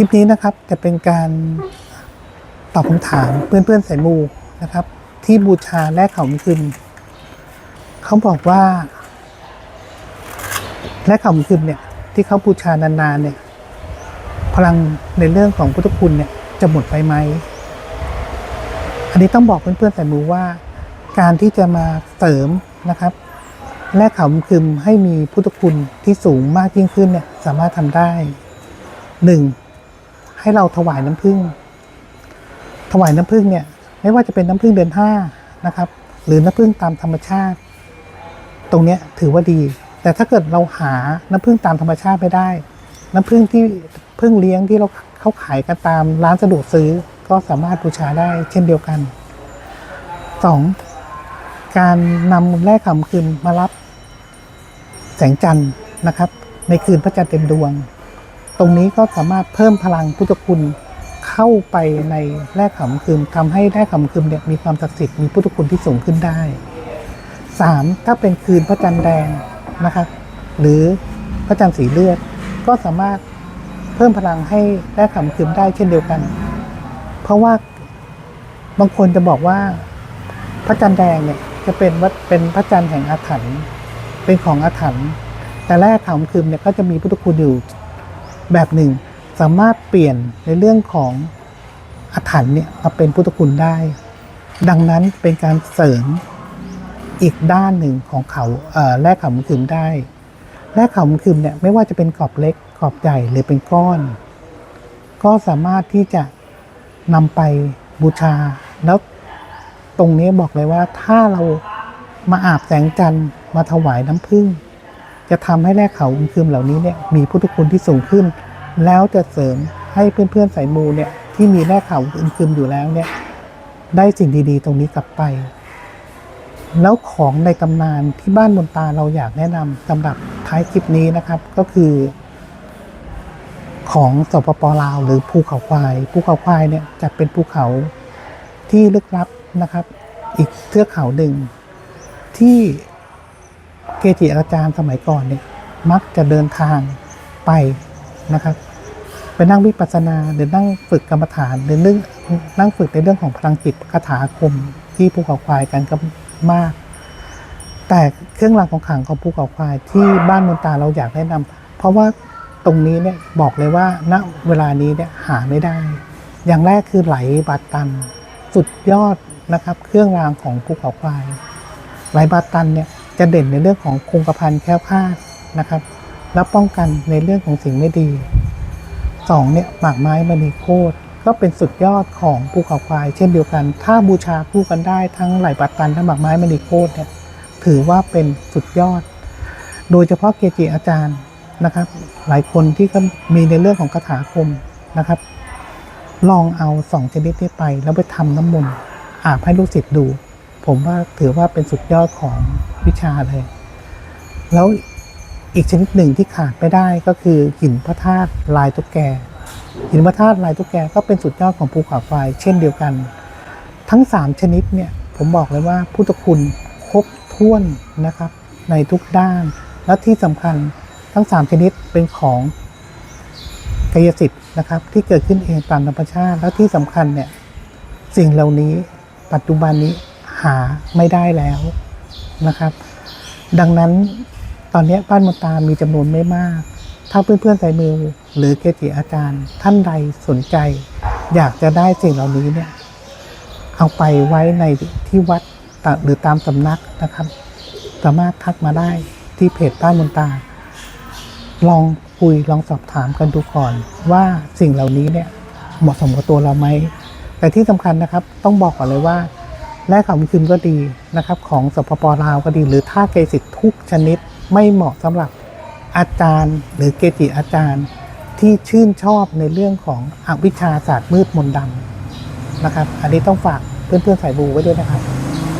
ลิปนี้นะครับจะเป็นการตอบคำถามเพื่อนๆสายมูนะครับ ที่บูชาแลกเขาคืนเขาบอกว่าแลกเขาคืนเนี่ย ที่เขาบูชานานๆเนี่ย พลังในเรื่องของพุทธคุณเนี่ยจะหมดไปไหมอันนี้ต้องบอกเพื่อนๆสายมูว่า การที่จะมาเสริมนะครับแลกเขาคืนให้มีพุทธคุณที่สูงมากยิ่งขึ้นเนี่ยสามารถทำได้หนึ่ง ให้เราถวายน้ำผึ้งถวายน้ำผึ้งเนี่ยไม่ว่าจะเป็นน้ำผึ้งเดือนห้านะครับ หรือน้ำผึ้งตามธรรมชาติ ตรงเนี้ยถือว่าดี แต่ถ้าเกิดเราหาน้ำผึ้งตามธรรมชาติไม่ได้ น้ำผึ้งที่ผึ้งเลี้ยงที่เราเขาขายกันตามร้านสะดวกซื้อก็สามารถบูชาได้เช่นเดียวกันสองการนำแร่คำคืนมารับแสงจันทร์นะครับ ในคืนพระจันทร์เต็มดวง ตรงนี้ก็สามารถเพิ่มพลังพุทธคุณเข้าไปในแร่ขำคืนทำให้แร่ขำคืนเนี่ยมีความศักดิ์สิทธิ์มีพุทธคุณที่สูงขึ้นได้สามถ้าเป็นคืนพระจันทร์แดงนะครับหรือพระจันทร์สีเลือด ก็สามารถเพิ่มพลังให้แร่ขำคืนได้เช่นเดียวกัน เพราะว่าบางคนจะบอกว่าพระจันทร์แดงเนี่ยจะเป็นวัดเป็นพระจันทร์แห่งอาถรรพ์เป็นของอาถรรพ์แต่แร่ขำคืนเนี่ยก็จะมีพุทธคุณอยู่ แบบหนึ่ง สามารถเปลี่ยนในเรื่องของอาถรรพ์เนี่ยมาเป็นพุทธคุณได้ ดังนั้นเป็นการเสริมอีกด้านหนึ่งของเขาเอ่อแร่ขามุคืมได้แร่ขามุคืมเนี่ยไม่ว่าจะเป็นกรอบเล็กกรอบใหญ่หรือเป็นก้อน ก็สามารถที่จะนำไปบูชา แล้วตรงนี้บอกเลยว่าถ้าเรามาอาบแสงจันทร์มาถวายน้ำผึ้ง จะทำให้แร่เขาอึมครึมเหล่านี้เนี่ยมีพุทธคุณที่สูงขึ้น แล้วจะเสริมให้เพื่อนๆสายมูเนี่ยที่มีแร่เขาอึมครึมอยู่แล้วเนี่ยได้สิ่งดีๆ ตรงนี้กลับไป แล้วของในตำนานที่บ้านมนตาเราอยากแนะนำสำหรับท้ายคลิปนี้นะครับ ก็คือ ของสปปลาว หรือภูเขาควายภูเขาควายเนี่ยจะเป็นภูเขาที่ลึกลับนะครับ อีกเทือกเขาหนึ่งที่ เกจิอาจารย์สมัยก่อนเนี่ยมักจะเดินทางไปนะครับไปนั่งวิปัสสนาหรือนั่งฝึกกรรมฐานหรือนั่งนั่งฝึกในเรื่องของพลังจิตคาถาคมที่ภูเขาควายกันก็มาก แต่เครื่องรางของขลังของภูเขาควายที่บ้านมนตาเราอยากแนะนำเพราะว่าตรงนี้เนี่ยบอกเลยว่าณเวลานี้เนี่ยหาไม่ได้ อย่างแรกคือไหลบาตัน สุดยอดนะครับ เครื่องรางของภูเขาควายไหลบาตันเนี่ย จะเด่นในเรื่องของคงกระพันแค้วคลาดนะครับและป้องกันในเรื่องของสิ่งไม่ดีสองเนี่ยหมากไม้มณีโคตรก็เป็นสุดยอดของภูเขาควาย เช่นเดียวกัน ถ้าบูชาคู่กันได้ทั้งไหลบาดตันทั้งหมากไม้มณีโคตรเนี่ยถือว่าเป็นสุดยอด โดยเฉพาะเกจิอาจารย์นะครับ หลายคนที่ก็มีในเรื่องของคาถาอาคมนะครับ ลองเอาสองชนิดนี้ไปแล้วไปทำน้ำมนต์อาบให้ลูกศิษย์ดู ผมว่าถือว่าเป็นสุดยอดของวิชาเลย แล้วอีกชนิดหนึ่งที่ขาดไม่ได้ก็คือหินพระธาตุลายตุ๊กแก หินพระธาตุลายตุ๊กแกก็เป็นสุดยอดของภูเขาไฟเช่นเดียวกัน ทั้งสามชนิดเนี่ยผมบอกเลยว่าพุทธคุณครบถ้วนนะครับในทุกด้าน และที่สำคัญทั้งสามชนิดเป็นของกายสิทธิ์นะครับที่เกิดขึ้นเองตามธรรมชาติ และที่สำคัญเนี่ยสิ่งเหล่านี้ปัจจุบันนี้ หาไม่ได้แล้วนะครับ ดังนั้นตอนนี้บ้านมนตามีจำนวนไม่มาก ถ้าเพื่อนๆใส่มือหรือเกจิอาจารย์ท่านใดสนใจ อยากจะได้สิ่งเหล่านี้เนี่ยเอาไปไว้ในที่วัดหรือตามสำนักนะครับ สามารถทักมาได้ที่เพจบ้านมนตา ลองคุยลองสอบถามกันดูก่อนว่าสิ่งเหล่านี้เนี่ยเหมาะสมกับตัวเราไหมแต่ที่สำคัญนะครับต้องบอกก่อนเลยว่า และของคืนก็ดีนะครับ ของสปปลาวก็ดี หรือท่าเกสิทธุกชนิดไม่เหมาะสำหรับอาจารย์หรือเกจิอาจารย์ที่ชื่นชอบในเรื่องของอวิชชาศาสตร์มืดมนต์ดำนะครับ อันนี้ต้องฝากเพื่อนๆสายบูไว้ด้วยนะครับ